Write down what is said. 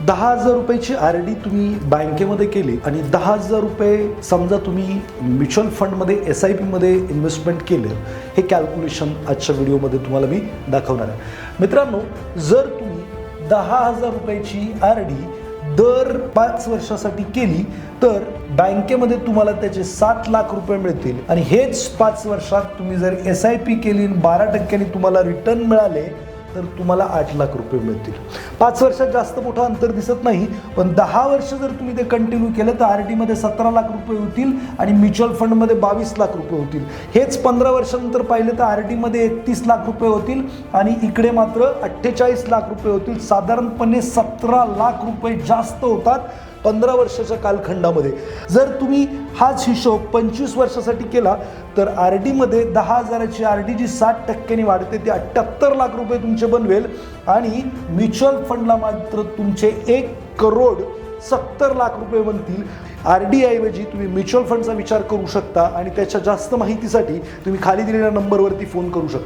दहा हजार रुपयाची आर डी तुम्ही बँकेमध्ये केली आणि दहा हजार रुपये समजा तुम्ही म्युच्युअल फंडमध्ये एस आय पीमध्ये इन्व्हेस्टमेंट केलं हे कॅल्क्युलेशन आजच्या व्हिडिओमध्ये तुम्हाला मी दाखवणार आहे. मित्रांनो जर तुम्ही दहा हजार रुपयाची आर डी दर पाच वर्षासाठी केली तर बँकेमध्ये तुम्हाला त्याचे सात लाख रुपये मिळतील. आणि हेच पाच वर्षात तुम्ही जर एस आय पी केली आणि बारा टक्क्यांनी तुम्हाला रिटर्न मिळाले तर तुम्हाला आठ लाख रुपये मिळतील. पाच वर्षात जास्त मोठं अंतर दिसत नाही पण दहा वर्ष जर तुम्ही ते कंटिन्यू केलं तर आर डीमध्ये सतरा लाख रुपये होतील आणि म्युच्युअल फंडमध्ये बावीस लाख रुपये होतील. हेच पंधरा वर्षानंतर पाहिलं तर आर डीमध्ये एकतीस लाख रुपये होतील आणि इकडे मात्र अठ्ठेचाळीस लाख रुपये होतील. साधारणपणे सतरा लाख रुपये जास्त होतात. पंधरा वर्षाच्या कालखंडामध्ये. जर तुम्ही हाच हिशोब पंचवीस वर्षासाठी केला तर आर डीमध्ये दहा हजाराची आर डी जी साठ टक्क्यांनी वाढते ती अठ्ठ्याहत्तर लाख रुपये तुमचे बनवेल. आणि म्युच्युअल फंडला मात्र तुमचे एक करोड सत्तर लाख रुपये बनतील. आर डी ऐवजी तुम्ही म्युच्युअल फंडचा विचार करू शकता आणि त्याच्या जास्त माहितीसाठी तुम्ही खाली दिलेल्या नंबरवरती फोन करू शकता.